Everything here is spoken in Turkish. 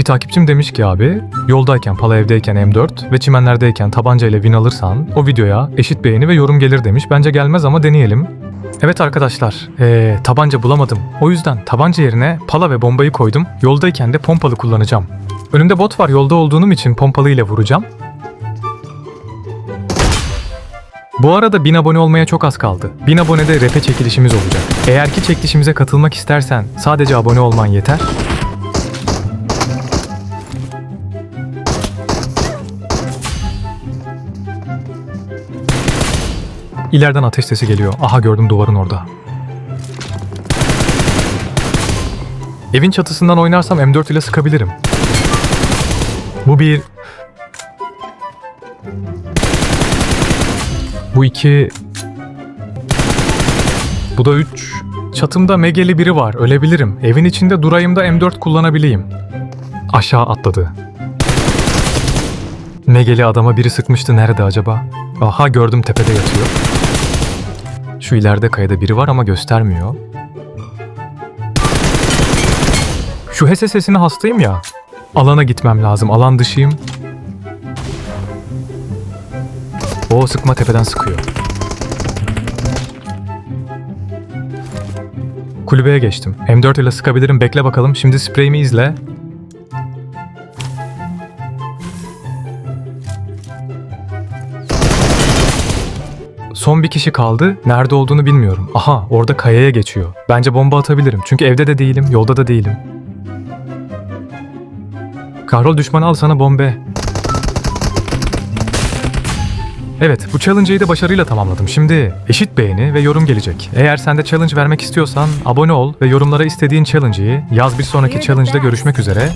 Bir takipçim demiş ki abi, yoldayken pala evdeyken M4 ve çimenlerdeyken tabanca ile win alırsan o videoya eşit beğeni ve yorum gelir demiş. Bence gelmez ama deneyelim. Evet arkadaşlar, ee, tabanca bulamadım. O yüzden tabanca yerine pala ve bombayı koydum. Yoldayken de pompalı kullanacağım. Önümde bot var, yolda olduğum için pompalı ile vuracağım. Bu arada 1000 abone olmaya çok az kaldı. 1000 abonede rap'e çekilişimiz olacak. Eğer ki çekilişimize katılmak istersen sadece abone olman yeter. İleriden ateş sesi geliyor. Aha gördüm duvarın orada. Evin çatısından oynarsam M4 ile sıkabilirim. Bu bir... Bu iki... Bu da üç. Çatımda megeli biri var. Ölebilirim. Evin içinde durayım da M4 kullanabileyim. Aşağı atladı. Megeli adama biri sıkmıştı. Nerede acaba? Aha gördüm tepede yatıyor. Şu ileride kayada biri var ama göstermiyor. Şu HSS'sine hastayım ya. Alana gitmem lazım. Alan dışıyım. O sıkma tepeden sıkıyor. Kulübeye geçtim. M4 ile sıkabilirim. Bekle bakalım. Şimdi spreyimi izle. Son bir kişi kaldı. Nerede olduğunu bilmiyorum. Aha orada kayaya geçiyor. Bence bomba atabilirim. Çünkü evde de değilim, yolda da değilim. Kahrol düşmanı al sana bombe. Evet, bu challenge'ı da başarıyla tamamladım. Şimdi eşit beğeni ve yorum gelecek. Eğer sen de challenge vermek istiyorsan abone ol ve yorumlara istediğin challenge'ı yaz bir sonraki challenge'da görüşmek üzere.